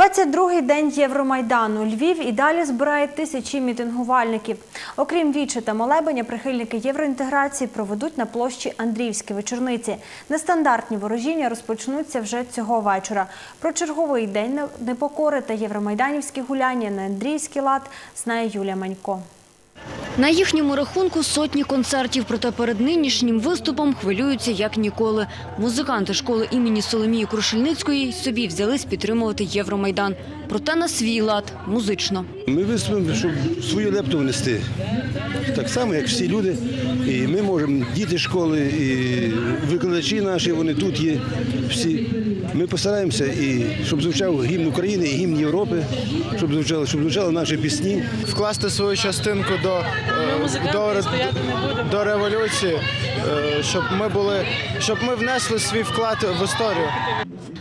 22-й день Євромайдану. Львів і далі збирає тисячі мітингувальників. Окрім вічі та молебення, прихильники євроінтеграції проведуть на площі Андріївські вечорниці. Нестандартні ворожіння розпочнуться вже цього вечора. Про черговий день непокори та євромайданівські гуляння на Андріївський лад знає Юлія Манько. На їхньому рахунку сотні концертів, проте перед нинішнім виступом хвилюються як ніколи. Музиканти школи імені Соломії Крушельницької собі взялись підтримувати Євромайдан. Проте на свій лад, музично. Ми виступимо, щоб свою лепту внести. Так само, як всі люди. І ми можемо, діти школи, і викладачі наші, вони тут є всі. Ми постараємося, і щоб звучав гімн України і гімн Європи, щоб звучали, щоб звучали наші пісні. вкласти свою частинку до, е, до, до революції, е, щоб ми були, щоб ми внесли свій вклад в історію.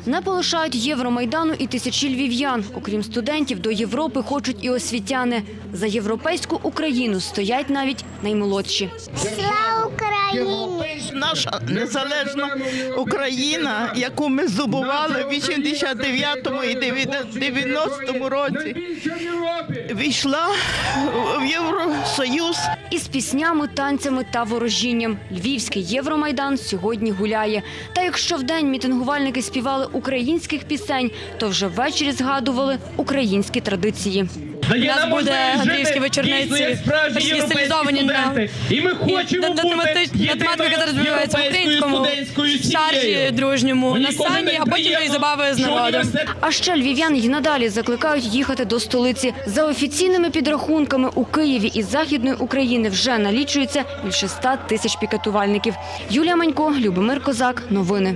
Не полишають Євромайдану і тисячі львів'ян. Окрім студентів, до Європи хочуть і освітяни. За європейську Україну стоять навіть наймолодші. Слава Україні! наша незалежна Україна, яку ми здобували в 89-му і 90-му році, війшла в Євросоюз. Із піснями, танцями та ворожінням. Львівський Євромайдан сьогодні гуляє. Та якщо вдень мітингувальники співали українських пісень, то вже ввечері згадували українські традиції. У нас буде андріївські вечорниці, спеціалізовані на і ми хочемо на- на бути розвивається в українському шаржі дружньому на день а потім і забави з народом. А ще львів'ян й надалі закликають їхати до столиці. За офіційними підрахунками у Києві із Західної України вже налічується більше ста тисяч пікетувальників. Юлія Манько, Любомир Козак. Новини.